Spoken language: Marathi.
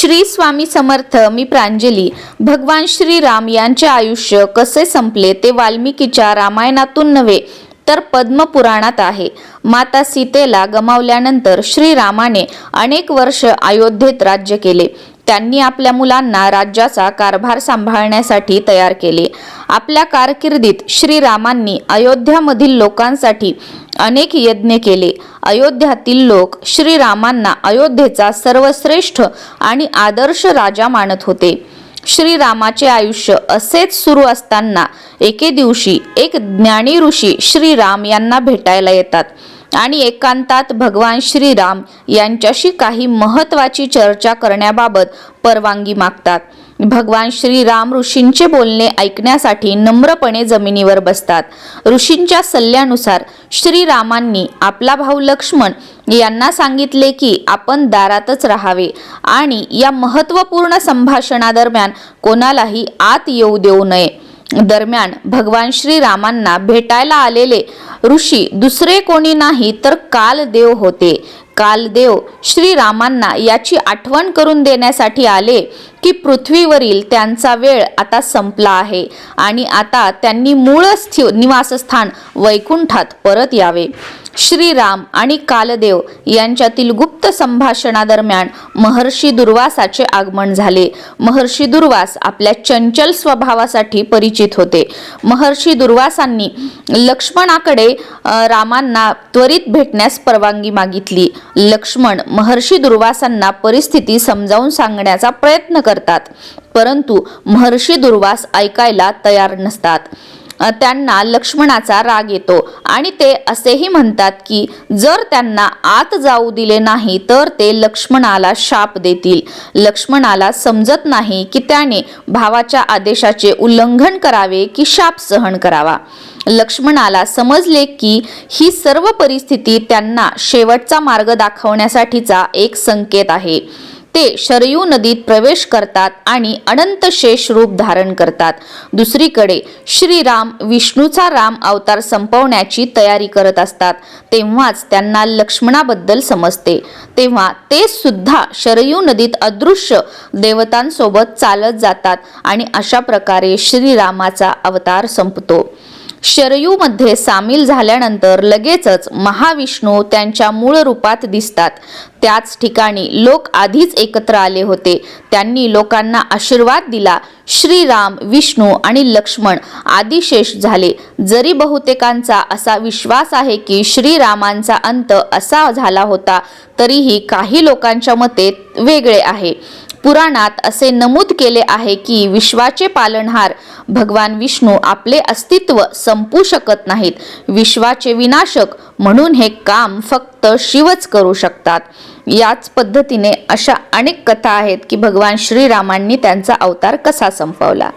श्री स्वामी समर्थ मी प्रांजली. भगवान श्रीराम यांचे आयुष्य कसे संपले ते वाल्मिकीच्या रामायणातून नव्हे तर पद्मपुराणात आहे. माता सीतेला गमावल्यानंतर श्रीरामाने अनेक वर्ष अयोध्येत राज्य केले. त्यांनी आपल्या मुलांना राज्याचा कारभार सांभाळण्यासाठी तयार केले. आपल्या कारकिर्दीत श्रीरामांनी अयोध्यामधील लोकांसाठी अनेक यज्ञ केले. अयोध्यातील लोक श्रीरामांना अयोध्येचा सर्वश्रेष्ठ आणि आदर्श राजा मानत होते. श्रीरामाचे आयुष्य असेच सुरू असताना एके दिवशी एक ज्ञानी ऋषी श्रीराम यांना भेटायला येतात. आणि एकांतात भगवान श्रीराम यांच्याशी काही महत्त्वाची चर्चा करण्याबाबत परवानगी मागतात. भगवान श्रीराम ऋषींचे बोलणे ऐकण्यासाठी नम्रपणे जमिनीवर बसतात. ऋषींच्या सल्ल्यानुसार श्रीरामांनी आपला भाऊ लक्ष्मण यांना सांगितले की आपण दारातच राहावे आणि या महत्त्वपूर्ण संभाषणादरम्यान कोणालाही आत येऊ देऊ नये. दरम्यान भगवान श्रीरामांना भेटायला आलेले ऋषी दुसरे कोणी नाही तर कालदेव होते. कालदेव श्रीरामांना याची आठवण करून देण्यासाठी आले की पृथ्वीवरील त्यांचा वेळ आता संपला आहे आणि आता त्यांनी मूळ स्थि निवासस्थान वैकुंठात परत यावे. श्रीराम आणि कालदेव यांच्यातील गुप्त संभाषणादरम्यान महर्षी दुर्वासाचे आगमन झाले. महर्षी दुर्वास आपल्या चंचल स्वभावासाठी परिचित होते. महर्षी दुर्वासांनी लक्ष्मणाकडे रामांना त्वरित भेटण्यास परवानगी मागितली. लक्ष्मण महर्षी दुर्वासांना परिस्थिती समजावून सांगण्याचा प्रयत्न करतात परंतु महर्षी दुर्वास ऐकायला तयार नसतात. त्यांना लक्ष्मणाचा राग येतो. आणि ते असेही म्हणतात की जर त्यांना आत जाऊ दिले नाही तर ते लक्ष्मणाला शाप देतील. लक्ष्मणाला समजत नाही की त्याने भावाच्या आदेशाचे उल्लंघन करावे की शाप सहन करावा. लक्ष्मणाला समजले की ही सर्व परिस्थिती त्यांना शेवटचा मार्ग दाखवण्यासाठीचा एक संकेत आहे. ते शरयू नदीत प्रवेश करतात आणि अनंत शेष रूप धारण करतात. दुसरीकडे श्रीराम विष्णूचा राम अवतार संपवण्याची तयारी करत असतात. तेव्हाच त्यांना लक्ष्मणाबद्दल समजते. तेव्हा ते सुद्धा शरयू नदीत अदृश्य देवतांसोबत चालत जातात आणि अशा प्रकारे श्रीरामाचा अवतार संपतो. शरयूमध्ये सामील झाल्यानंतर लगेचच महाविष्णू त्यांच्या मूळ रूपात दिसतात. त्याच ठिकाणी लोक आधीच एकत्र आले होते. त्यांनी लोकांना आशीर्वाद दिला. श्रीराम विष्णू आणि लक्ष्मण आदिशेष झाले. जरी बहुतेकांचा असा विश्वास आहे की श्रीरामांचा अंत असा झाला होता तरीही काही लोकांच्या मते वेगळे आहे. पुराणात असे नमूद केले आहे की विश्वाचे पालनहार भगवान विष्णू आपले अस्तित्व संपू शकत नाहीत. विश्वाचे विनाशक म्हणून हे काम फक्त शिवच करू शकतात. याच पद्धतीने अशा अनेक कथा आहेत की भगवान श्रीरामांनी त्यांचा अवतार कसा संपवला?